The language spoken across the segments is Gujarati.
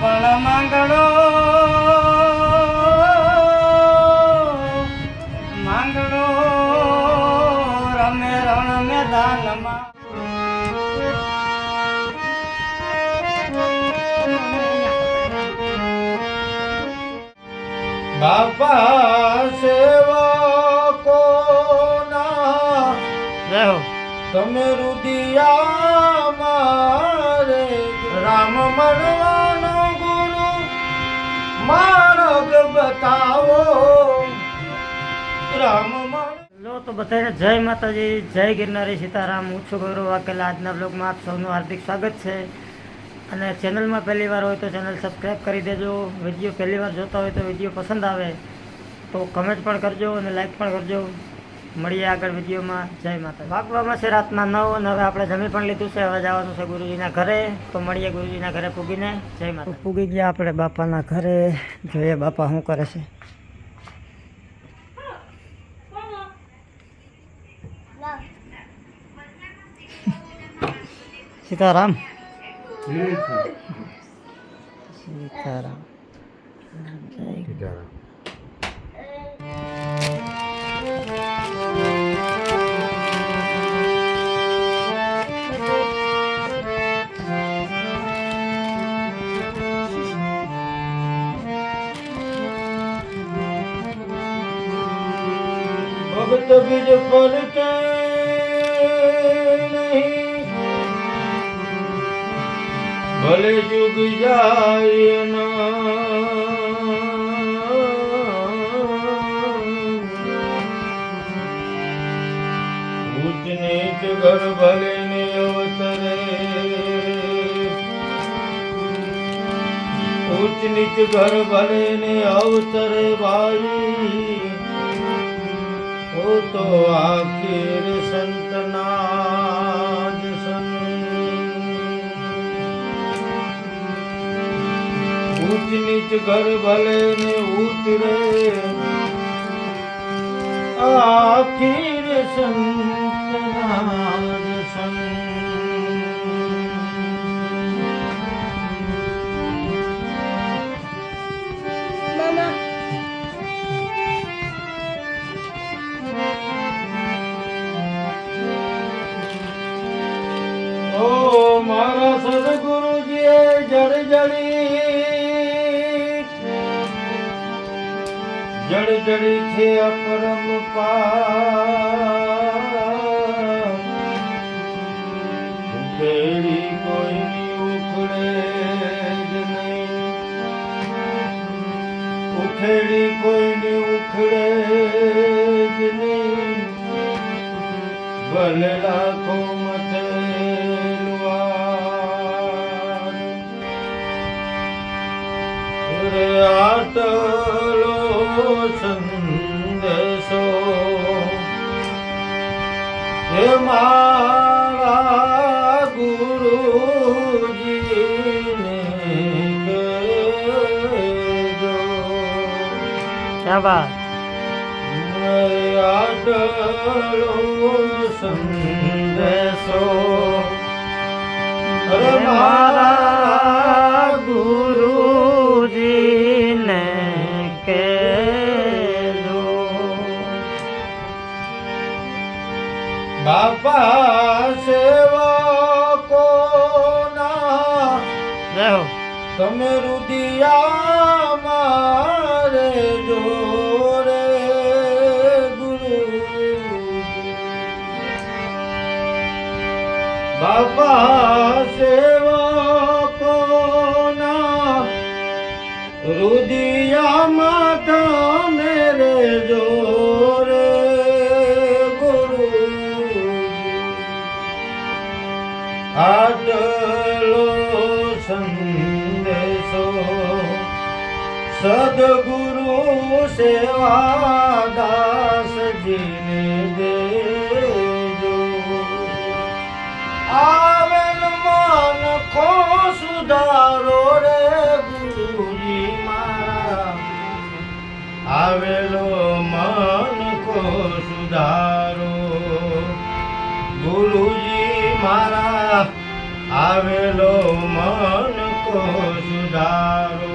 પણ માંગડો માંગડો રમે રણ મેદાનમાં. બાપા સેવકોના ના તમે રુદિયા મારે રામ ગુરુ માર્ગ બતાવો. રામ લો તો બધાને જય માતાજી, જય ગિરનારી સીતારામ. હું છું ગૌરવ વાકેલા આજના બ્લોગમાં આપ સૌનું હાર્દિક સ્વાગત છે. અને ચેનલમાં પહેલી વાર હોય તો ચેનલ સબસ્ક્રાઈબ કરી દેજો. વીડિયો પહેલી વાર જોતા હોય તો વીડિયો પસંદ આવે. તો કમેન્ટ પણ કરજો અને લાઈક પણ કરજો. મળીએ આગળ વિડીયોમાં. જય માતા વાગવામાં છે રાતના નવ અને હવે આપણે જમી પણ લીધું છે. હવે જવાનું છે ગુરુજીના ઘરે. તો મળીએ ગુરુજીના ઘરે પૂગીને. જય માતા પૂગી ગયા આપણે બાપાના ઘરે. જોઈએ બાપા શું કરે છે. સીતારામ? સીતારામ. જય ભગત બીજ પડતે નહીં. ભલે જુગ જાય ઉચ્ચ નીચ ઘર ભલે ને અવતરે ઉચ્ચ નીચ ઘર ભલે ને અવતરે ભાઈ તો આખીર સંતના જ. ઊંચ નીચ ઘર ભલે ને ઉતરે આખીર સંતના મારા સદગુરુજીએ જડ જડી જડ જડી છે અપરમ ઉખેડી કોઈની ઉખડે ઉખેડી કોઈની ઉખડે જ નહીં ભલે લાખો સંદેશો. હે મારા ગુરુજીને. ક્યાં આટલો સંદેશો. અરે મારા બાપા સેવકોના જય હો તમે રુદિયા મારે જોરે ગુરુ. બાપા સદગુરુ સેવા દાસજીને દેજો. આવેલ મન કો સુધારો રે ગુરુજી મારા. આવેલો મન કો સુધારો. ગુરુજી મારા, આવેલો મન કો સુધારો.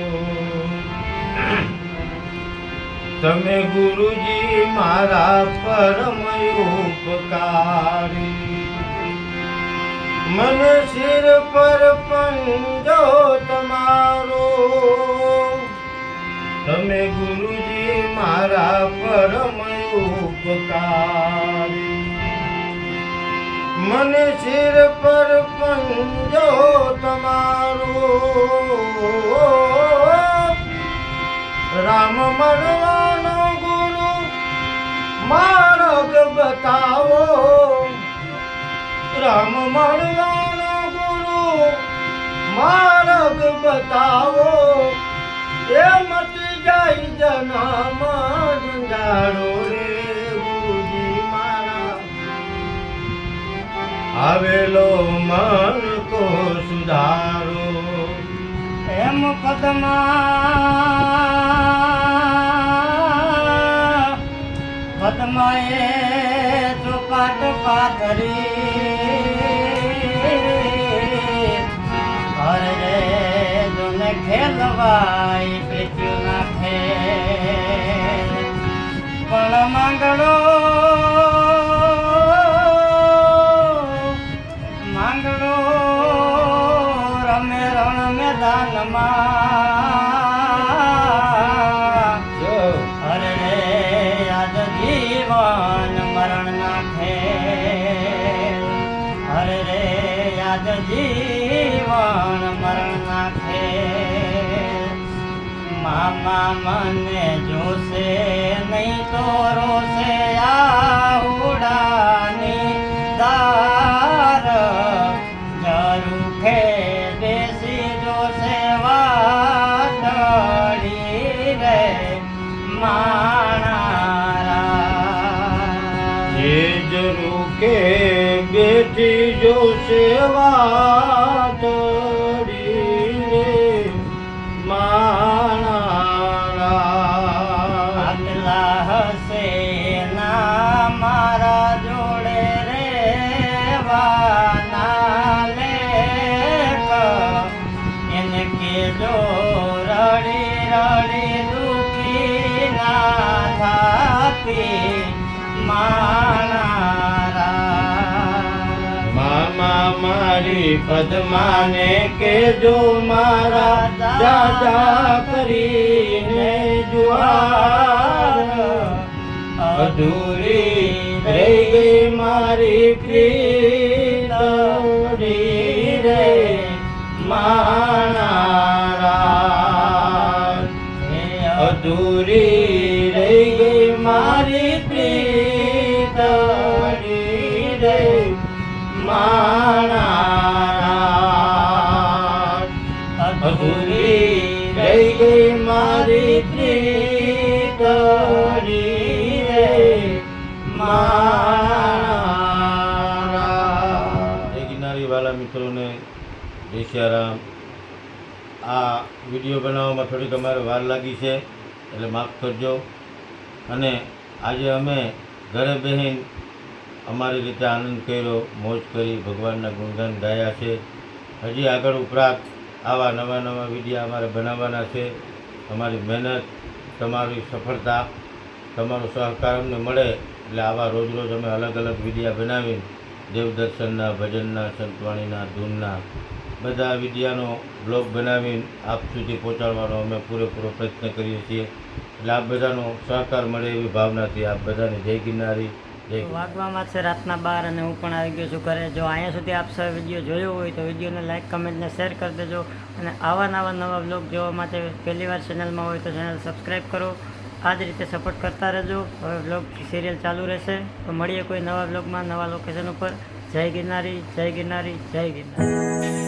તમે ગુરુજી મારા પરમ ઉપકારી. મન શિર પર પંજો તમારો. તમે ગુરુજી મારા પરમ ઉપકારી. મન શિર પર પંજો તમારો. રામ ગુરુ માર્ગ બતાવો. રામ મળવાનો ગુરુ માર્ગ બતાવો. એ મટી જાય જનામાં જંજાડો રે ગુરુજી મારા. આવેલો મન કો સુધારો. એમ પદમા જીવન મરણ નાખે અરે રે યાદ જીવન મરણ નાખે મામા મને જોશે નહીં તો રોશે આ દાર સેવા તળી રે ના મારા જોડે રે વાના એને કેજો રડી રડી દુખી ના માણારા. મામા મારી પદ્માને કેજો મારા દાદા કરીને જુવાર અધૂરી રહી ગઈ મારી પ્રીતરી રે માણારા અધૂરી રહી ગઈ મારી પ્રીતરી રે અધૂરી રહી ગઈ મારી વાલા મિત્રોને જય સિયારામ. આ વીડિયો બનાવવામાં થોડીક અમારે વાર લાગી છે, એટલે માફ કરજો. અને આજે અમે ઘરે બહેન અમારી રીતે આનંદ કર્યો, મોજ કરી, ભગવાનના ગુણગાન ગાયા છે. હજી આગળ ઉપરાંત આવા નવા નવા વિડીયા અમારે બનાવવાના છે. અમારી મહેનત, તમારી સફળતા, તમારો સહકાર અમને મળે એટલે આવા રોજ રોજ અમે અલગ અલગ વિડીયા બનાવી દેવદર્શનના, ભજનના, સંતવાણીના, ધૂનના બધા વિડીયાનો બ્લોગ બનાવીને આપ સુધી પહોંચાડવાનો અમે પૂરેપૂરો પ્રયત્ન કરીએ છીએ. એટલે આપ બધાનો સહકાર મળે એવી ભાવનાથી આપ બધાને જય ગિરનારી. વાગવામાં છે રાતના બાર અને હું પણ આવી ગયો છું ઘરે. જો અહીંયા સુધી આપ સૌ વીડિયો જોયો હોય તો વિડીયોને લાઇક કમેન્ટને શેર કરી દેજો. અને આવા નવા નવા બ્લોગ જોવા માટે પહેલી વાર ચેનલમાં હોય તો ચેનલ સબસ્ક્રાઈબ કરો. આ જ રીતે સપોર્ટ કરતા રહેજો. હવે બ્લોગ સિરિયલ ચાલુ રહેશે. તો મળીએ કોઈ નવા બ્લોગમાં નવા લોકેશન ઉપર. જય ગિરનારી જય ગિરનારી જય ગિરનારી.